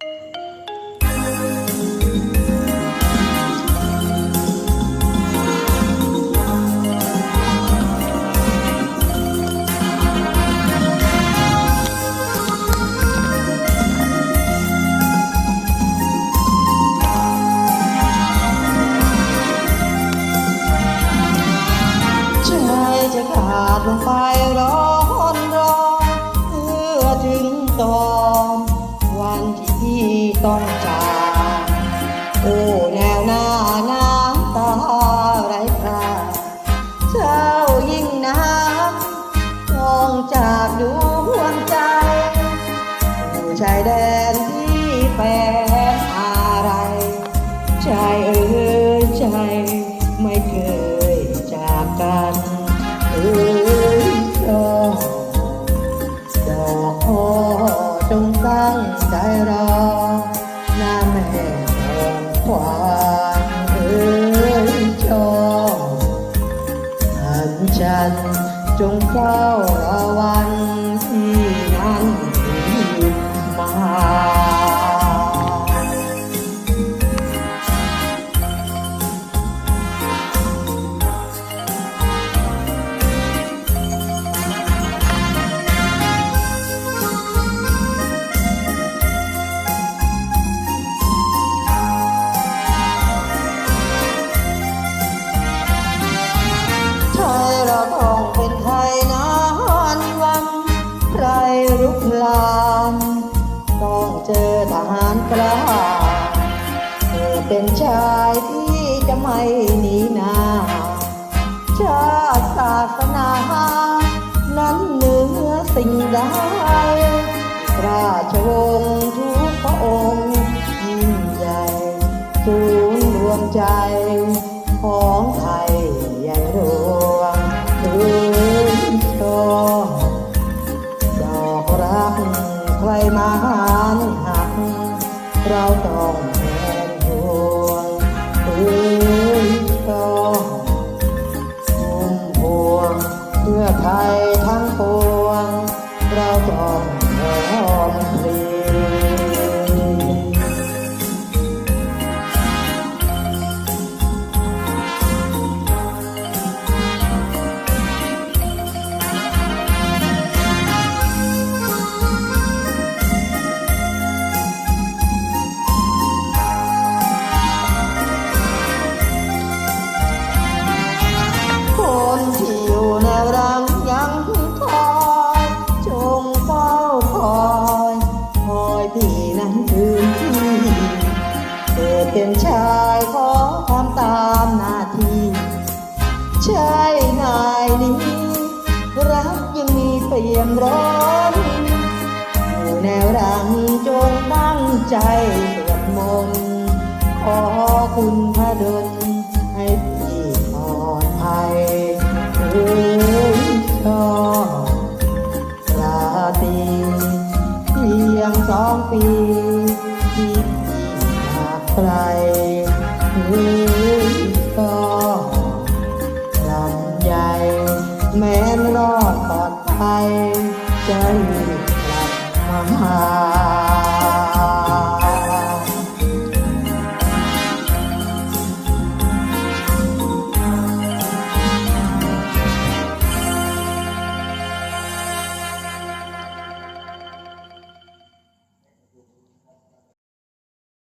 ใจจะขาดลงไปร้อนร้อนเพื่อถึงตอนวันที่พี่ ต้องจากโอ้แนวหน้าน้ำตาไหลพราเจ้า ควานเอ่ยชอบอันฉันจงเฝ้าระวันที่นั้นที่มาานกล้าเธอเป็นชายที่จะไม่หนีนาชาติศาสนา นั้นเหนือสิ่งใดราชวงศ์ทุกพระองค์ยิ่งใหญ่ศูนย์รวมใจ เราต้องแทนห่วงถึงชอบพุ่มพวงเพื่อไทยทั้ง เป็นชายขอทำตามหน้าที่ใช่นายนี้ รักยังมีเปี่ยมร้อนอยู่แนวรังจงตั้งใจ รอดปลอดภัยจะรีบกลับมาหา